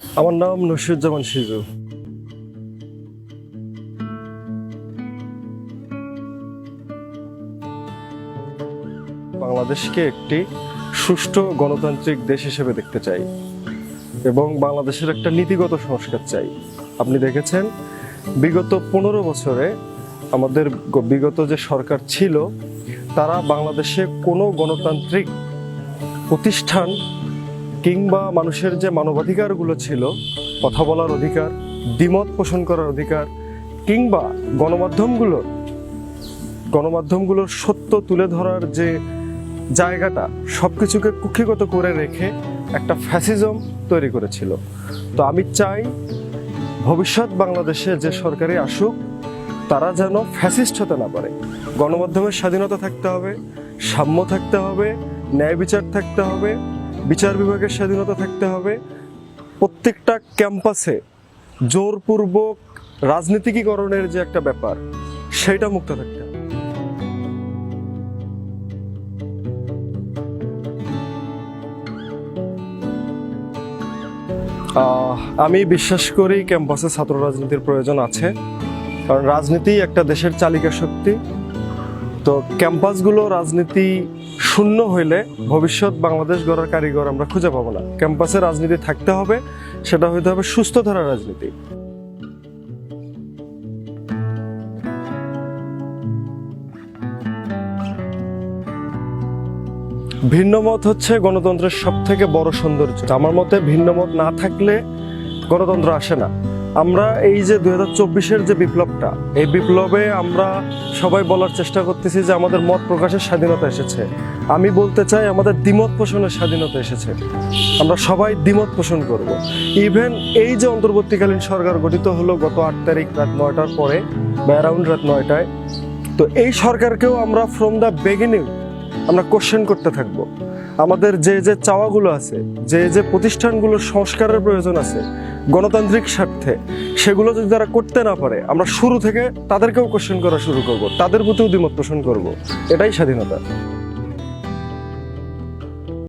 আমার নাম নসিরুজ্জামান সিজু। বাংলাদেশকে একটি সুষ্ঠু গণতান্ত্রিক দেশ হিসেবে দেখতে চাই এবং বাংলাদেশের একটা নীতিগত সংস্কার চাই। আপনি দেখেছেন, বিগত পনেরো বছরে আমাদের বিগত যে সরকার ছিল, তারা বাংলাদেশে কোনো গণতান্ত্রিক প্রতিষ্ঠান কিংবা মানুষের যে মানবাধিকারগুলো ছিল, কথা বলার অধিকার, দ্বিমত পোষণ করার অধিকার, কিংবা গণমাধ্যমগুলোর গণমাধ্যমগুলোর সত্য তুলে ধরার যে জায়গাটা সব কিছুকে কুক্ষিগত করে রেখে একটা ফ্যাসিজম তৈরি করেছিল। তো আমি চাই ভবিষ্যৎ বাংলাদেশে যে সরকারি আসুক, তারা যেন ফ্যাসিস্ট হতে না পারে। গণমাধ্যমের স্বাধীনতা থাকতে হবে, সাম্য থাকতে হবে, ন্যায় বিচার থাকতে হবে বিচার বিভাগের স্বাধীনতা থাকতে হবে। প্রত্যেকটা ক্যাম্পাসে জোরপূর্বক রাজনীতিকীকরণের যে একটা ব্যাপার, সেটা মুক্ত থাকতে হবে। আমি বিশ্বাস করি ক্যাম্পাসে ছাত্র রাজনীতির প্রয়োজন আছে। কারণ রাজনীতি একটা দেশের চালিকা শক্তি। তো ক্যাম্পাসগুলো রাজনীতি শূন্য হইলে ভবিষ্যৎ বাংলাদেশ গড়ার কারিগর আমরা খুঁজে পাবো না। ক্যাম্পাসে রাজনীতি থাকতে হবে, সেটা হইতে হবে সুস্থ ধারার রাজনীতি। ভিন্ন মত হচ্ছে গণতন্ত্রের সব থেকে বড় সৌন্দর্য। আমার মতে ভিন্ন মত না থাকলে গণতন্ত্র আসে না। আমরা এই যে দু হাজার যে বিপ্লবটা, এই বিপ্লবে আমরা সবাই বলার চেষ্টা করতেছি যে আমাদের মত প্রকাশের স্বাধীনতা এসেছে। আমি বলতে চাই আমাদের দ্বিমত পোষণের স্বাধীনতা এসেছে। আমরা সবাই দ্বিমত পোষণ করব। ইভেন এই যে অন্তর্বর্তীকালীন সরকার গঠিত হলো গত আট তারিখ রাত নয়টার পরে, বা অ্যারাউন্ড রাত নয়টায়, তো এই সরকারকেও আমরা ফ্রম দ্য বেগিনিং আমরা কোশ্চেন করতে থাকব। আমাদের যে যে চাওয়াগুলো আছে, যে যে প্রতিষ্ঠানগুলোর সংস্কারের প্রয়োজন আছে, গণতান্ত্রিক স্বার্থে, সেগুলো যদি তারা করতে না পারে, আমরা শুরু থেকে তাদেরকেও কোশ্চেন করা শুরু করব, তাদের প্রতিও দ্বিমত পোষণ করব। এটাই স্বাধীনতা।